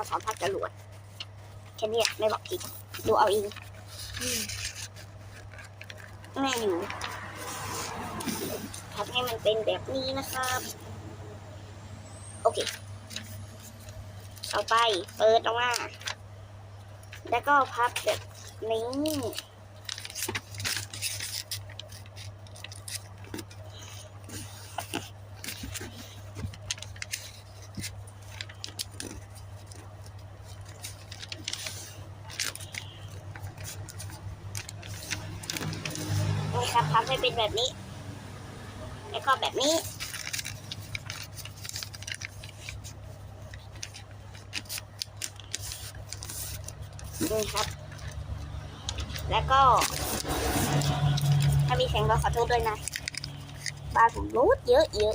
มาสอนภาคจรวดแค่นี้ไม่บอกผิดดูเอาเองแม่อยู่ทำให้มันเป็นแบบนี้นะครับ โอเค เอาไป เปิดออกมา แล้วก็พับแบบนี้ นี่ครับพับให้เป็นแบบนี้ แล้วก็แบบนี้ นี่ครับ แล้วก็ ถ้ามีเสียงก็ขอโทษด้วยนะ บ้านผมรูดเยอะเยอะ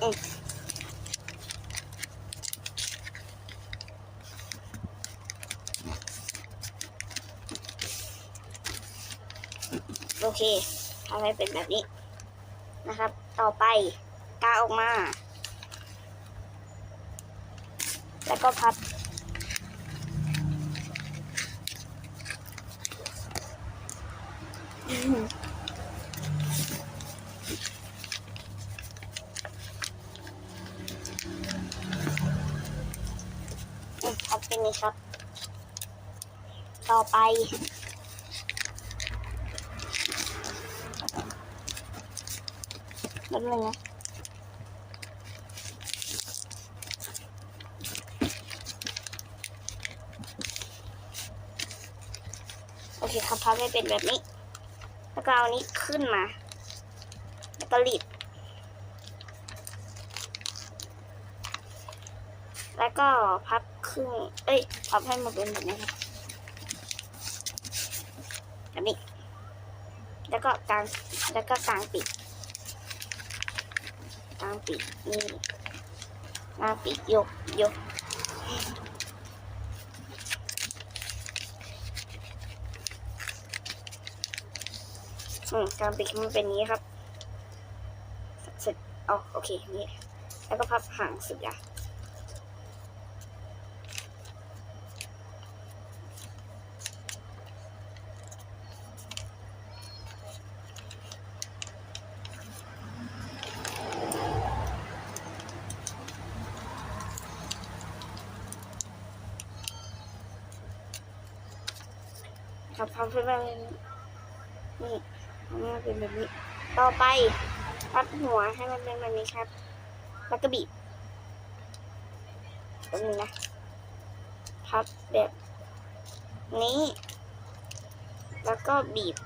เอย อเคทำให้เป็นแบบนี้นะครับ ต่อไปกาออกมา แล้วก็พับอืมพับเป็นนี้ครับ ต่อไป แป๊บนึงนะโอเคครับพับให้เป็นแบบนี้ แล้วก็เอาอันนี้ขึ้นมาแล้วก็รีดแล้วก็พับครึ่ง เอ้ย พับให้มันเป็นแบบนี้ครับแบบนี้ แล้วก็กาง แล้วก็กางปีก กางปีกนี่กางปีกยกยกอืมการปิดมันเป็นนี้ครับเสร็จอ๋อโอเค นี่ แล้วก็พับหางสุ ดยาวครับพับให้มันเป็นนี่ให้มันเป็นแบบนี้ ต่อไปพับหัวให้มันเป็นแบบนี้ครับ แล้วก็บีบตรงนี้นะพับแบบนี้ แล้วก็บีบ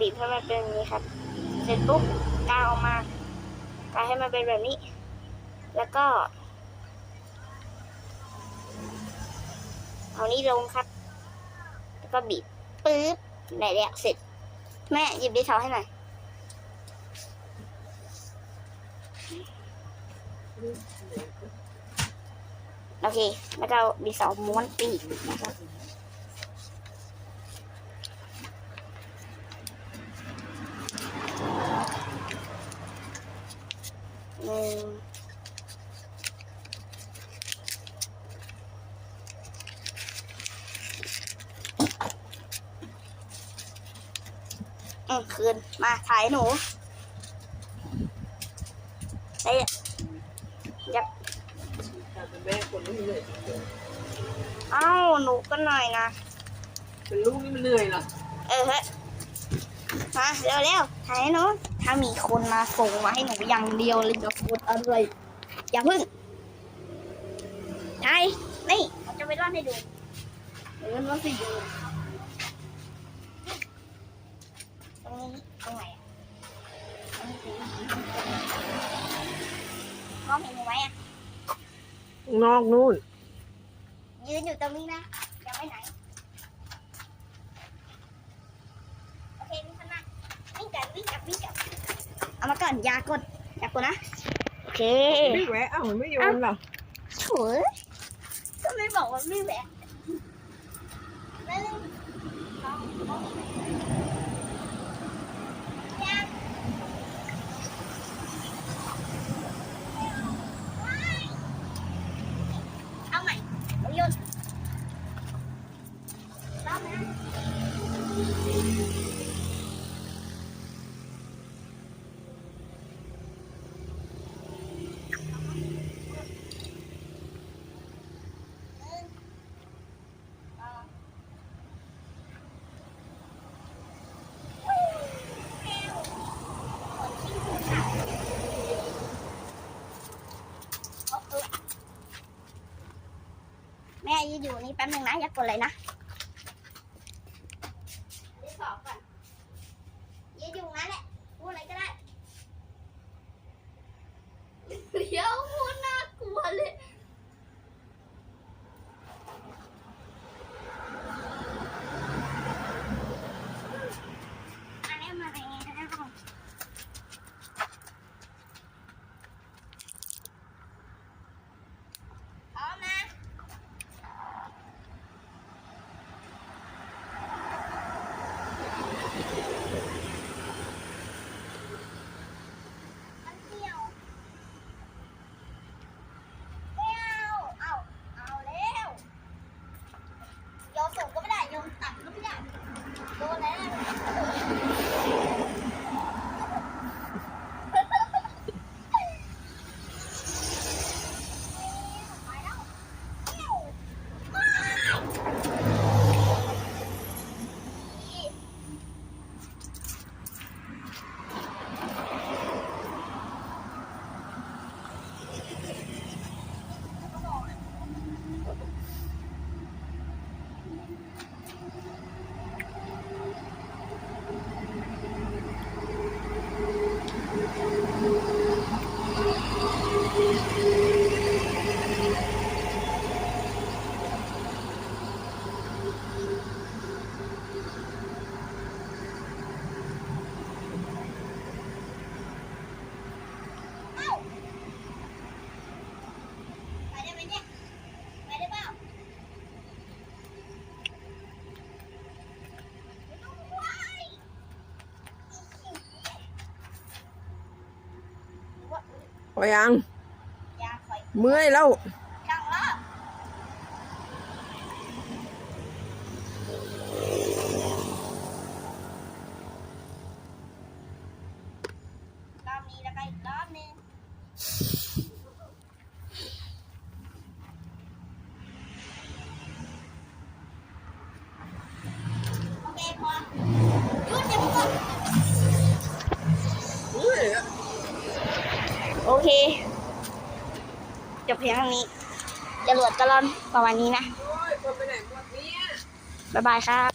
บีบให้มันเป็นแบบนี้ครับ เสร็จปุ๊บกาวออกมากาวให้มันเป็นแบบนี้ แล้วก็ เอานี้ลงครับ ก็บีบปึ๊บไหนแล้วเสร็จ แม่หยิบดินสอให้หน่อยโอเค แล้วก็เอาดินสอม้วนปีกนะครับหนึ่ง อืมคืน มาถ่ายหนูเอ้ยยับเป็นแม่คนไม่เหนื่อยเอ้าหนูก็หน่อยนะ เป็นลูกนี่มันเหนื่อยเหรอ เออเฮ้ยมาเร็วเร็วๆถ่ายให้หนูถ้ามีคนมาส่งมาให้หนูอย่างเดียวเลยจะพูดอะไรอย่าพึ่งถ่ายนี่ผมจะไปร่อนให้ดูเดี๋ยวร่อนให้ดูต รงนี้ตรงไหนอะตรงนี้สิมองเห็นหนูไหมอะนอกนู่น ยืนอยู่ตรงนี้นะอย่าไปไหน โอเควิ่งข้างหน้าวิ่งกันวิ่งกลับวิ่งกลับเอามาก่อนอยากดอยากดนะ โอเคไม่แหวะเอ้ามันไม่โยนเหรอ โถ่ก็ไม่บอกว่าไม่แหวะ แม่ยืดอยู่นี่แป๊บนึงนะยัดกดเลยนะ Go next. อยัง เมื่อยแล้ว โอเค จบเพียงเท่านี้จรวดกระลอนประมาณนี้นะบ๊ายบายครับ